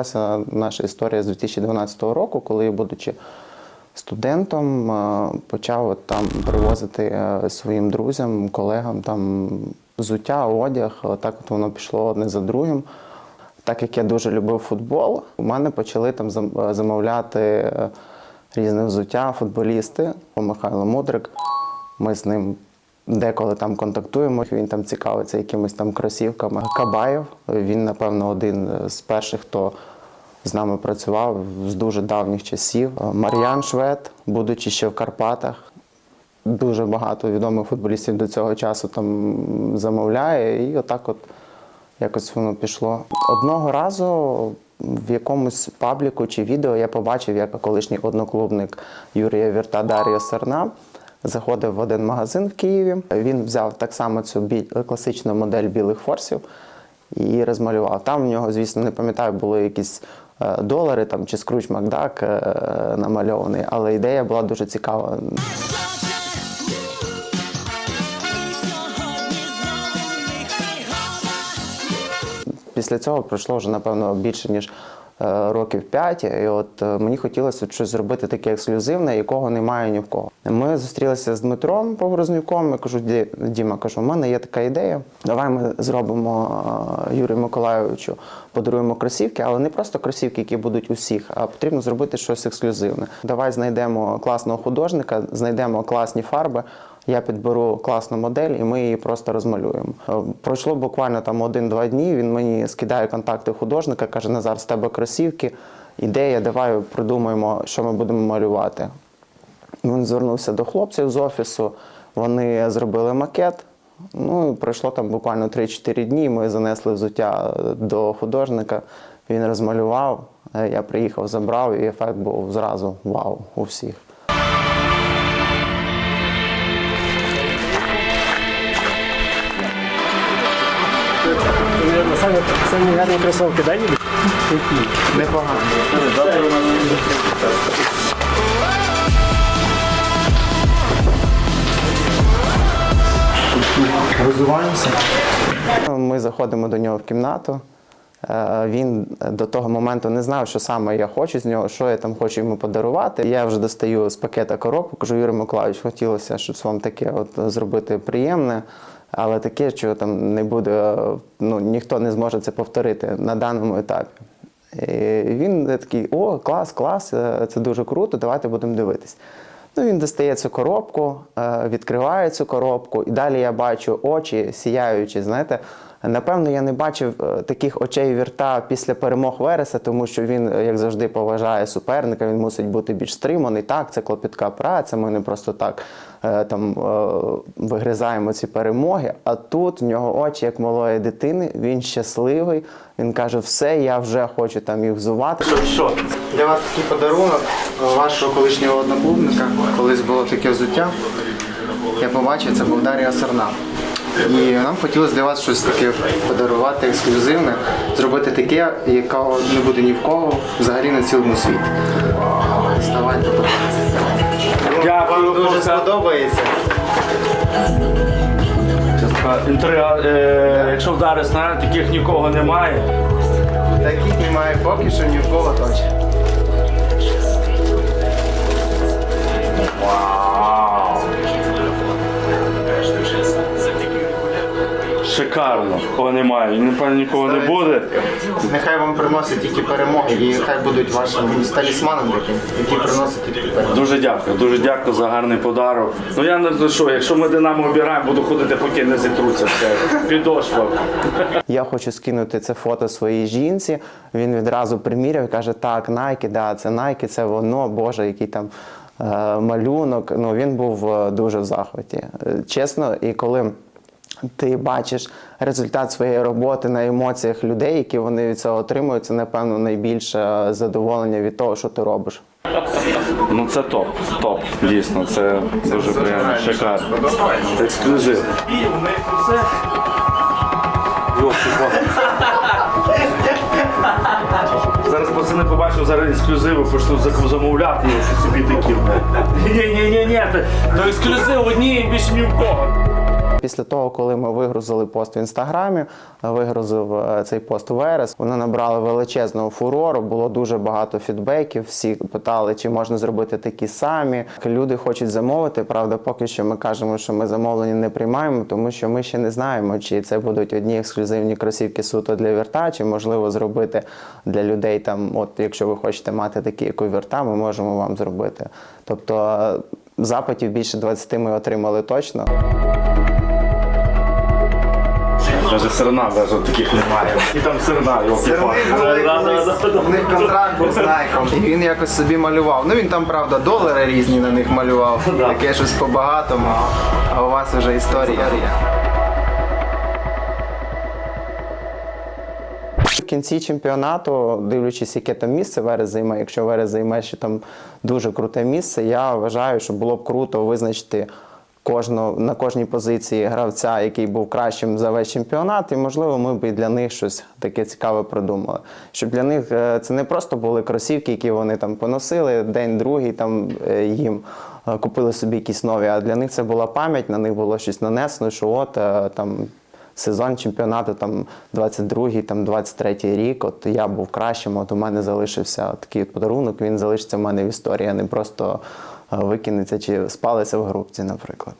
почалася наша історія з 2012 року, коли, будучи студентом, е, почав там привозити е, своїм друзям, колегам там взуття, одяг. Так от воно пішло одне за другим. Так як я дуже любив футбол, у мене почали там замовляти е, різне взуття, футболісти. Михайло Мудрик. Ми з ним деколи там контактуємо. Він там цікавиться якимись там кросівками. Кабаєв. Він, напевно, один з перших, хто з нами працював з дуже давніх часів. Мар'ян Швед, будучи ще в Карпатах, дуже багато відомих футболістів до цього часу там замовляє, і отак от якось воно пішло. Одного разу в якомусь пабліку чи відео я побачив, як колишній одноклубник Юрія Вірта Дар'я Сарна заходив в один магазин в Києві. Він взяв так само цю бі- класичну модель білих форсів і розмалював. Там в нього, звісно, не пам'ятаю, були якісь долари там чи скруч Макдак е, намальований, але ідея була дуже цікава. Після цього пройшло вже, напевно, більше ніж е, років 5. І от е, мені хотілося щось зробити таке ексклюзивне, якого немає ні в кого. Ми зустрілися з Дмитром Поворознюком. Я кажу, «Ді- Діма, кажу, у мене є така ідея. Давай ми зробимо е, Юрію Миколайовичу, подаруємо кросівки, але не просто кросівки, які будуть усіх, а потрібно зробити щось ексклюзивне. Давай знайдемо класного художника, знайдемо класні фарби. Я підберу класну модель і ми її просто розмалюємо. Е, Пройшло буквально там один-два дні. Він мені скидає контакти художника, каже: Назар, з тебе кросівки, ідея, давай придумаємо, що ми будемо малювати. Він звернувся до хлопців з офісу, вони зробили макет. Ну, і пройшло там буквально 3-4 дні. Ми занесли взуття до художника. Він розмалював. е, Я приїхав, забрав, і ефект був зразу вау у всіх. Самі, гарні кросовки, да, Юлі? Непогано. Розвиваємося. Ми заходимо до нього в кімнату. Е, Він до того моменту не знав, що саме я хочу з нього, що я там хочу йому подарувати. Я вже достаю з пакета коробку, кажу, Юрій Миколаївич, хотілося щось вам таке от зробити приємне, але таке, що там не буде, ну ніхто не зможе це повторити на даному етапі. І він такий: о, клас, клас, е, це дуже круто, давайте будемо дивитись. Ну, він достає цю коробку, е, відкриває цю коробку, і далі я бачу очі сіяючі. Знаєте, напевно, я не бачив е, таких очей вірта після перемог Вереса, тому що він, е, як завжди, поважає суперника, він мусить бути більш стриманий. Так, це клопітка праця, ми не просто так е, там вигризаємо ці перемоги. А тут в нього очі, як малої дитини, він щасливий. Він каже: все, я вже хочу там їх взувати. Що? Для вас такий подарунок вашого колишнього одноклубника. Якось було таке взуття. Я побачив, це був Дар'я Сарна. І нам хотілося для вас щось таке подарувати, ексклюзивне, зробити таке, якого не буде ні в кого взагалі на цілому світі. Вставайте. Дякую. Вам дуже сподобається. Е, якщо вдари снаряд, таких нікого немає. Таких немає поки що ні в кого точно. Вау! Шикарно. Кого немає. І, Напевно, нікого не буде. Нехай вам приносять тільки перемоги, і хай будуть вашим талісманом таким, який приносить тільки перемоги. Дуже дякую, дуже дякую за гарний подарок. Ну я не що, якщо ми Динамо обираємо, буду ходити, поки не зітруться все. Підошва. Я хочу скинути це фото своїй жінці. Він відразу приміряв і каже: так, Nike, да, це Nike, це воно, Боже, який там е, малюнок. Ну він був е, дуже в захваті. Е, Чесно, і коли. Ти бачиш результат своєї роботи на емоціях людей, які вони від цього отримують, це напевно найбільше задоволення від того, що ти робиш. Ну це топ, топ, дійсно, це дуже приємно, шикарно. Ексклюзив. Зараз пацани побачив, зараз ексклюзиви почнуть зак- замовляти його, що собі такі. Ні, ні, ні, ні, то ексклюзив одні і більше ні в кого. Після того, коли ми вигрузили пост в інстаграмі, вигрузив е, цей пост у Верес, воно набрало величезного фурору. Було дуже багато фідбеків. Всі питали, чи можна зробити такі самі. Люди хочуть замовити. Правда, поки що ми кажемо, що ми замовлення не приймаємо, тому що ми ще не знаємо, чи це будуть одні ексклюзивні кросівки суто для вірта, чи можливо зробити для людей там. От якщо ви хочете мати такі, як у вірта, ми можемо вам зробити. Тобто е, запитів більше 20 ми отримали точно. Навіть сирна, навіть таких немає. І там сирна його У них контракт був з Nike. І він якось собі малював. Ну він там, правда, долари різні на них малював. Таке щось по-багатому. А у вас вже історія. В кінці чемпіонату, дивлячись, яке там місце Верес займає, якщо Верес займає ще там дуже круте місце, я вважаю, що було б круто визначити кожного, на кожній позиції гравця, який був кращим за весь чемпіонат, і можливо, ми б і для них щось таке цікаве придумали. Щоб для них е, це не просто були кросівки, які вони там поносили день, другий там е, їм е, купили собі якісь нові. А для них це була пам'ять, на них було щось нанесено, що от там сезон чемпіонату там 22-й, там 23-й рік. От я був кращим, от у мене залишився такий подарунок, він залишиться в мене в історії, а не просто викинеться чи спалиться в групці, наприклад.